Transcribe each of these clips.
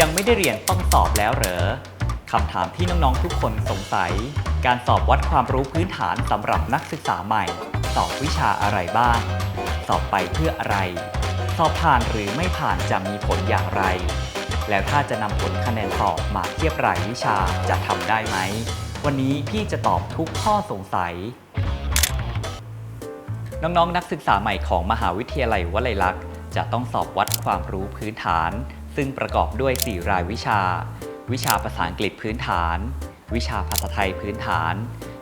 ยังไม่ได้เรียนต้องสอบแล้วเหรอคำถามที่น้องๆทุกคนสงสัย การสอบวัดความรู้พื้นฐานสำหรับนักศึกษาใหม่ สอบวิชาอะไรบ้าง สอบไปเพื่ออะไร สอบผ่านหรือไม่ผ่านจะมีผลอย่างไร แล้วถ้าจะนำผลคะแนนสอบมาเทียบรายวิชาจะทำได้ไหม วันนี้พี่จะตอบทุกข้อสงสัย น้องๆนักศึกษาใหม่ของมหาวิทยาลัยวลัยลักษณ์จะต้องสอบวัดความรู้พื้นฐาน ซึ่งประกอบด้วย 4 รายวิชา วิชาภาษาอังกฤษพื้นฐาน วิชาภาษาไทยพื้นฐาน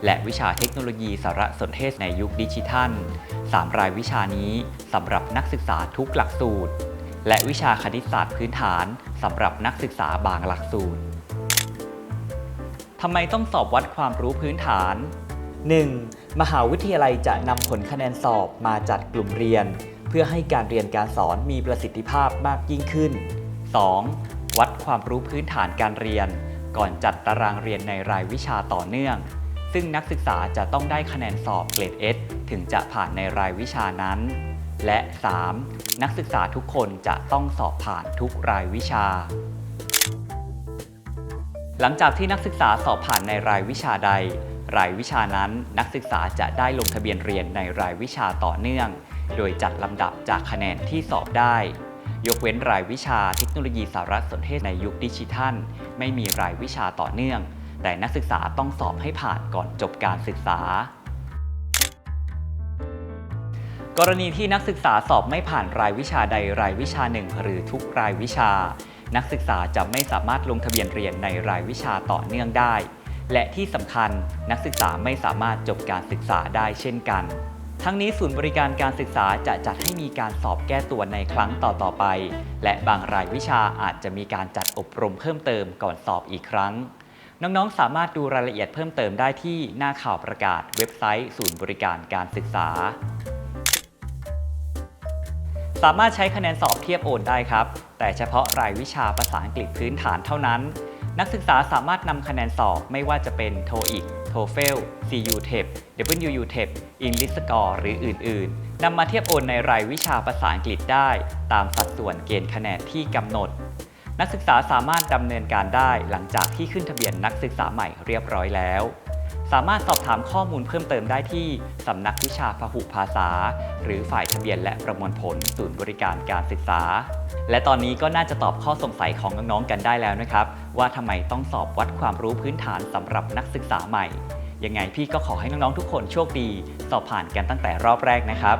และวิชาเทคโนโลยีสารสนเทศในยุคดิจิทัล 3 รายวิชานี้สำหรับนักศึกษาทุกหลักสูตร และวิชาคณิตศาสตร์พื้นฐานสำหรับนักศึกษาบางหลักสูตรทำไมต้องสอบวัดความรู้พื้นฐาน 1. มหาวิทยาลัยจะนำผลคะแนนสอบมาจัดกลุ่มเรียน เพื่อให้การเรียนการสอนมีประสิทธิภาพมากยิ่งขึ้น 2. วัดความรู้พื้นฐานการเรียน ก่อนจัดตารางเรียนในรายวิชาต่อเนื่อง ซึ่งนักศึกษาจะต้องได้คะแนนสอบเกรด S ถึงจะผ่านในรายวิชานั้น และ 3. นักศึกษาทุกคนจะต้องสอบผ่านทุกรายวิชา หลังจากที่นักศึกษาสอบผ่านในรายวิชาใด รายวิชานั้นนักศึกษาจะได้ลงทะเบียนเรียนในรายวิชาต่อเนื่อง โดยจัดลำดับจากคะแนนที่สอบได้ ยกเว้นรายวิชาเทคโนโลยีสารสนเทศในยุคดิจิทัล ไม่มีรายวิชาต่อเนื่อง แต่นักศึกษาต้องสอบให้ผ่านก่อนจบการศึกษา กรณีที่นักศึกษาสอบไม่ผ่านรายวิชาใดรายวิชาหนึ่ง หรือทุกรายวิชา นักศึกษาจะไม่สามารถลงทะเบียนเรียนในรายวิชาต่อเนื่องได้ และที่สำคัญนักศึกษาไม่สามารถจบการศึกษาได้เช่นกัน ทั้งนี้ศูนย์บริการการศึกษาจะจัดให้มีการสอบแก้ตัวในครั้งต่อๆไป และบางรายวิชาอาจจะมีการจัดอบรมเพิ่มเติมก่อนสอบอีกครั้ง น้องๆ สามารถดูรายละเอียดเพิ่มเติมได้ที่หน้าข่าวประกาศเว็บไซต์ ศูนย์บริการการศึกษา สามารถใช้คะแนนสอบเทียบโอนได้ครับ แต่เฉพาะรายวิชาภาษาอังกฤษพื้นฐานเท่านั้น นักศึกษาสามารถนำคะแนนสอบไม่ว่าจะเป็น TOEIC TOEFL CU TEP WU TEP English Score หรืออื่น ๆนำมาเทียบโอนในรายวิชาภาษาอังกฤษได้ ตามสัดส่วนเกณฑ์คะแนนที่กำหนด นักศึกษาสามารถดำเนินการได้หลังจากที่ขึ้นทะเบียนนักศึกษาใหม่เรียบร้อยแล้ว สามารถสอบถามข้อมูลเพิ่มเติมได้ที่สำนักวิชาพหุภาษา หรือฝ่ายทะเบียนและประมวลผลศูนย์บริการการศึกษา และตอนนี้ก็น่าจะตอบข้อสงสัยของน้องๆกันได้แล้วนะครับ ว่าทำไมต้องสอบวัดความรู้พื้นฐานสำหรับนักศึกษาใหม่ยังไงพี่ก็ขอให้น้องๆทุกคนโชคดี สอบผ่านกันตั้งแต่รอบแรกนะครับ